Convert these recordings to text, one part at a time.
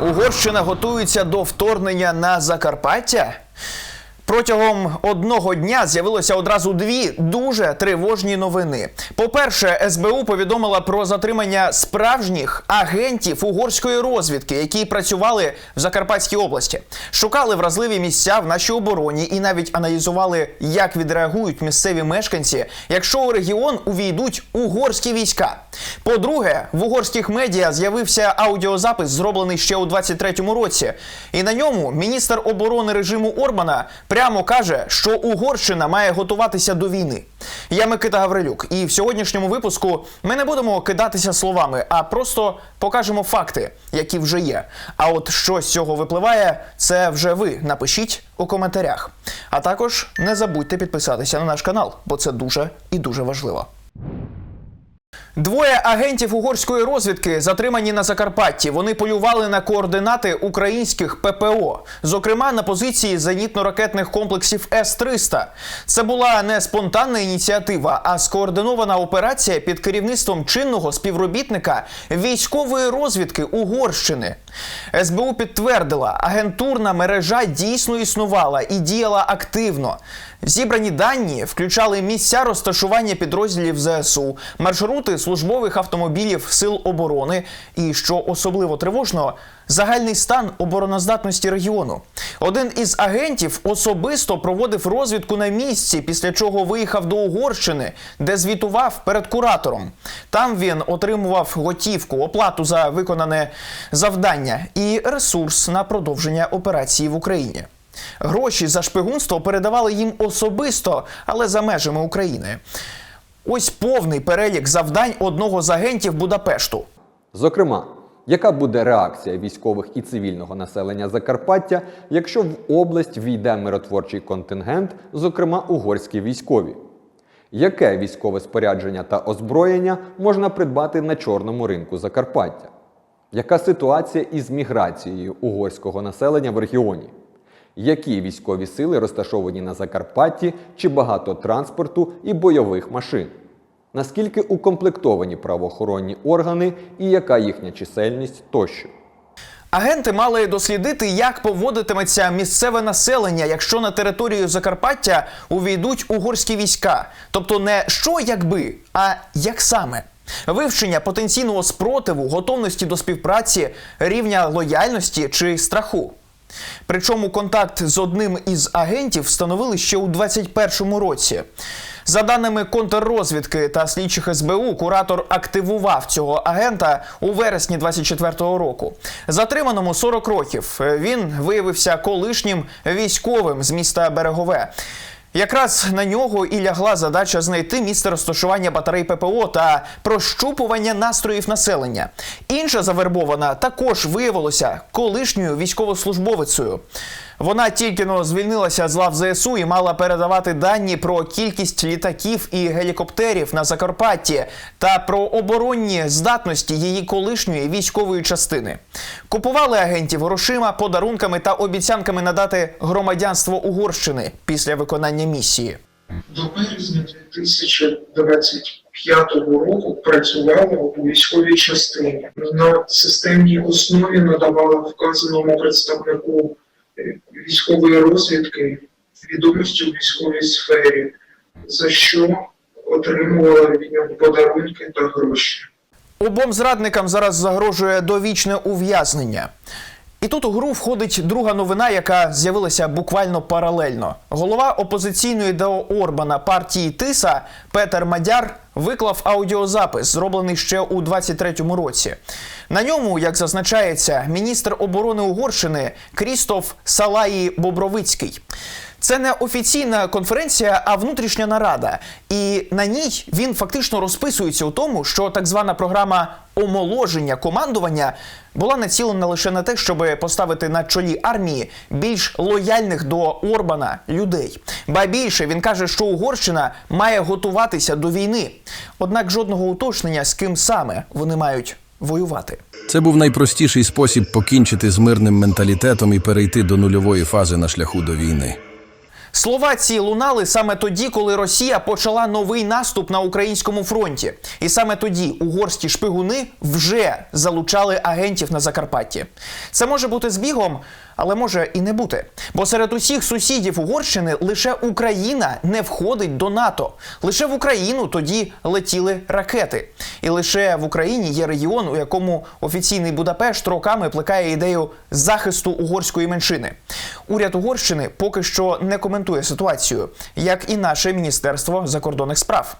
Угорщина готується до вторгнення на Закарпаття. Протягом одного дня з'явилося одразу дві дуже тривожні новини. По-перше, СБУ повідомила про затримання справжніх агентів угорської розвідки, які працювали в Закарпатській області, шукали вразливі місця в нашій обороні і навіть аналізували, як відреагують місцеві мешканці, якщо у регіон увійдуть угорські війська. По-друге, в угорських медіа з'явився аудіозапис, зроблений ще у 23-му році. І на ньому міністр оборони режиму Орбана прямо каже, що Угорщина має готуватися до війни. Я Микита Гаврилюк, і в сьогоднішньому випуску ми не будемо кидатися словами, а просто покажемо факти, які вже є. А от що з цього випливає, це вже ви напишіть у коментарях. А також не забудьте підписатися на наш канал, бо це дуже і дуже важливо. Двоє агентів угорської розвідки затримані на Закарпатті. Вони полювали на координати українських ППО, зокрема на позиції зенітно-ракетних комплексів С-300. Це була не спонтанна ініціатива, а скоординована операція під керівництвом чинного співробітника військової розвідки Угорщини. СБУ підтвердила, агентурна мережа дійсно існувала і діяла активно. Зібрані дані включали місця розташування підрозділів ЗСУ, маршрути службових автомобілів Сил оборони і, що особливо тривожно, загальний стан обороноздатності регіону. Один із агентів особисто проводив розвідку на місці, після чого виїхав до Угорщини, де звітував перед куратором. Там він отримував готівку, оплату за виконане завдання і ресурс на продовження операції в Україні. Гроші за шпигунство передавали їм особисто, але за межами України. Ось повний перелік завдань одного з агентів Будапешту. Зокрема, яка буде реакція військових і цивільного населення Закарпаття, якщо в область війде миротворчий контингент, зокрема угорські військові? Яке військове спорядження та озброєння можна придбати на чорному ринку Закарпаття? Яка ситуація із міграцією угорського населення в регіоні? Які військові сили розташовані на Закарпатті чи багато транспорту і бойових машин? Наскільки укомплектовані правоохоронні органи і яка їхня чисельність тощо? Агенти мали дослідити, як поводитиметься місцеве населення, якщо на територію Закарпаття увійдуть угорські війська. Тобто не що якби, а як саме. Вивчення потенційного спротиву, готовності до співпраці, рівня лояльності чи страху. Причому контакт з одним із агентів встановили ще у 2021 році. За даними контррозвідки та слідчих СБУ, куратор активував цього агента у вересні 24-го року. Затриманому 40 років. Він виявився колишнім військовим з міста Берегове. Якраз на нього і лягла задача знайти місце розташування батарей ППО та прощупування настроїв населення. Інша завербована також виявилася колишньою військовослужбовицею. Вона тільки но звільнилася з лав ЗСУ і мала передавати дані про кількість літаків і гелікоптерів на Закарпатті та про оборонні здатності її колишньої військової частини. Купували агентів грошима, подарунками та обіцянками надати громадянство Угорщини після виконання місії. До березня 2025 року працювала у військовій частині. На системній основі надавала вказаному представнику військової розвідки відомості у військовій сфері, за що отримувала від нього подарунки та гроші. Обом зрадникам зараз загрожує довічне ув'язнення. І тут у гру входить друга новина, яка з'явилася буквально паралельно. Голова опозиційної до Орбана партії Тиса Петер Мадяр виклав аудіозапис, зроблений ще у 23-му році. На ньому, як зазначається, міністр оборони Угорщини Крістоф Салаї Бобровицький. Це не офіційна конференція, а внутрішня нарада. І на ній він фактично розписується у тому, що так звана програма омоложення командування була націлена лише на те, щоб поставити на чолі армії більш лояльних до Орбана людей. Ба більше він каже, що Угорщина має готуватися до війни. Однак жодного уточнення, з ким саме вони мають воювати. Це був найпростіший спосіб покінчити з мирним менталітетом і перейти до нульової фази на шляху до війни. Слова ці лунали саме тоді, коли Росія почала новий наступ на українському фронті. І саме тоді угорські шпигуни вже залучали агентів на Закарпатті. Це може бути збігом, але може і не бути. Бо серед усіх сусідів Угорщини лише Україна не входить до НАТО. Лише в Україну тоді летіли ракети. І лише в Україні є регіон, у якому офіційний Будапешт роками плекає ідею захисту угорської меншини. Уряд Угорщини поки що не коментує ситуацію, як і наше міністерство закордонних справ.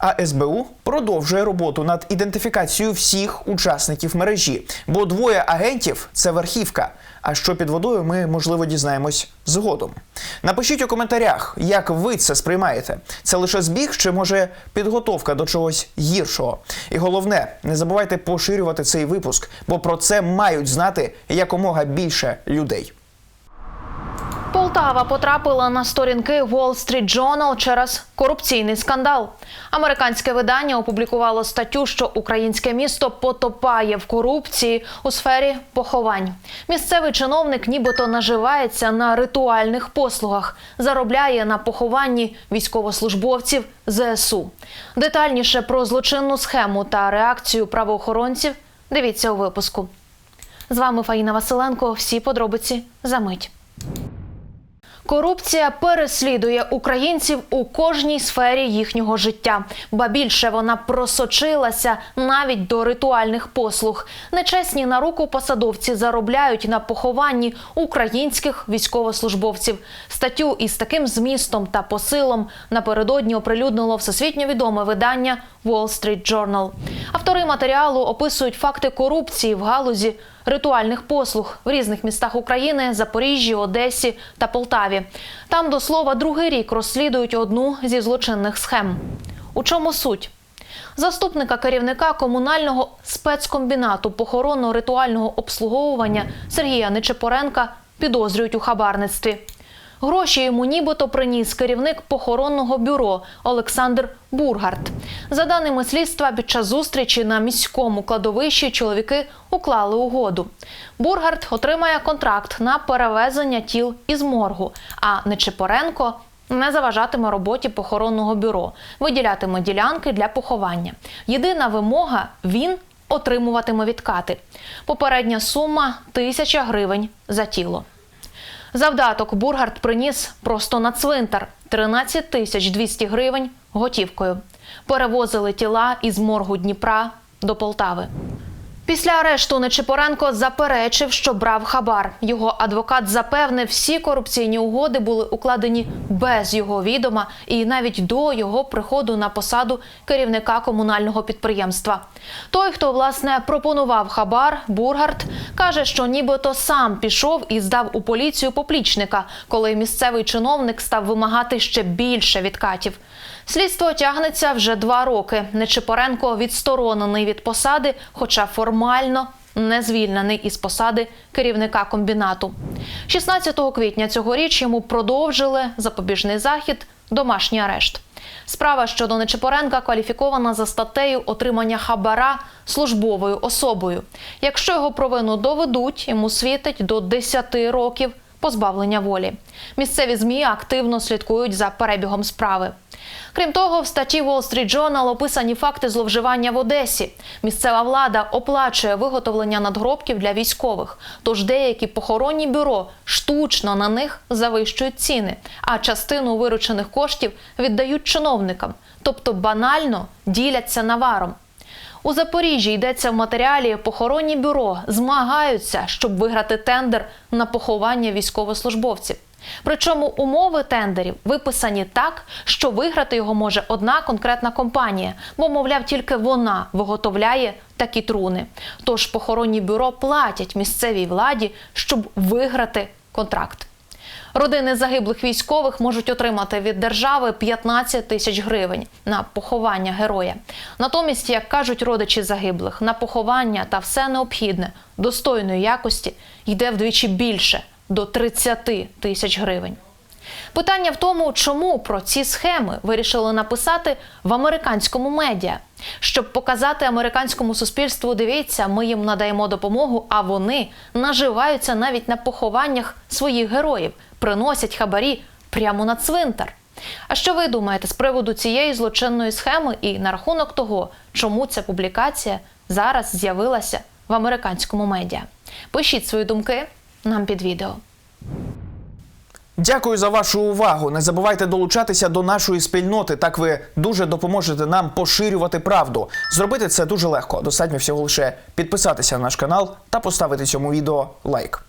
А СБУ продовжує роботу над ідентифікацією всіх учасників мережі, бо двоє агентів це верхівка. А що під водою, ми можливо дізнаємось згодом. Напишіть у коментарях, як ви це сприймаєте. Це лише збіг чи може підготовка до чогось гіршого. І головне, не забувайте поширювати цей випуск, бо про це мають знати якомога більше людей. Полтава потрапила на сторінки Wall Street Journal через корупційний скандал. Американське видання опублікувало статтю, що українське місто потопає в корупції у сфері поховань. Місцевий чиновник нібито наживається на ритуальних послугах, заробляє на похованні військовослужбовців ЗСУ. Детальніше про злочинну схему та реакцію правоохоронців дивіться у випуску. З вами Фаїна Василенко. Всі подробиці за мить. Корупція переслідує українців у кожній сфері їхнього життя, ба більше вона просочилася навіть до ритуальних послуг. Нечесні на руку посадовці заробляють на похованні українських військовослужбовців. Статтю із таким змістом та посилом напередодні оприлюднило всесвітньо відоме видання Wall Street Journal. Автори матеріалу описують факти корупції в галузі ритуальних послуг в різних містах України Запоріжжі, Одесі та Полтаві. Там до слова другий рік розслідують одну зі злочинних схем. У чому суть? Заступника керівника комунального спецкомбінату похоронно-ритуального обслуговування Сергія Нечепоренка підозрюють у хабарництві. Гроші йому нібито приніс керівник похоронного бюро Олександр Бургард. За даними слідства, під час зустрічі на міському кладовищі чоловіки уклали угоду. Бургард отримає контракт на перевезення тіл із моргу, а Нечипоренко не заважатиме роботі похоронного бюро, виділятиме ділянки для поховання. Єдина вимога він отримуватиме відкати. Попередня сума тисяча гривень за тіло. Завдаток Бургард приніс просто на цвинтар 13 тисяч 200 гривень готівкою. Перевозили тіла із моргу Дніпра до Полтави. Після арешту Нечипоренко заперечив, що брав хабар. Його адвокат запевнив, всі корупційні угоди були укладені без його відома і навіть до його приходу на посаду керівника комунального підприємства. Той, хто власне пропонував хабар, Бургард, каже, що нібито сам пішов і здав у поліцію поплічника, коли місцевий чиновник став вимагати ще більше відкатів. Слідство тягнеться вже два роки. Нечипоренко відсторонений від посади, хоча формально не звільнений із посади керівника комбінату. 16 квітня цьогоріч йому продовжили запобіжний захід, домашній арешт. Справа щодо Нечипоренка кваліфікована за статтею отримання хабара службовою особою. Якщо його провину доведуть, йому світить до 10 років позбавлення волі. Місцеві змі активно слідкують за перебігом справи. Крім того, в статті Wall Street Journal описані факти зловживання в Одесі. Місцева влада оплачує виготовлення надгробків для військових. Тож деякі похоронні бюро штучно на них завищують ціни, а частину виручених коштів віддають чиновникам, тобто банально діляться наваром. У Запоріжжі йдеться в матеріалі похоронні бюро змагаються, щоб виграти тендер на поховання військовослужбовців. Причому умови тендерів виписані так, що виграти його може одна конкретна компанія, бо, мовляв, тільки вона виготовляє такі труни. Тож похоронні бюро платять місцевій владі, щоб виграти контракт. Родини загиблих військових можуть отримати від держави 15 тисяч гривень на поховання героя. Натомість, як кажуть родичі загиблих, на поховання та все необхідне достойної якості йде вдвічі більше до 30 тисяч гривень. Питання в тому, чому про ці схеми вирішили написати в американському медіа, щоб показати американському суспільству, дивіться, ми їм надаємо допомогу, а вони наживаються навіть на похованнях своїх героїв, приносять хабарі прямо на цвинтар. А що ви думаєте з приводу цієї злочинної схеми і на рахунок того, чому ця публікація зараз з'явилася в американському медіа? Пишіть свої думки нам під відео. Дякую за вашу увагу. Не забувайте долучатися до нашої спільноти. Так ви дуже допоможете нам поширювати правду. Зробити це дуже легко. Достатньо всього лише підписатися на наш канал та поставити цьому відео лайк.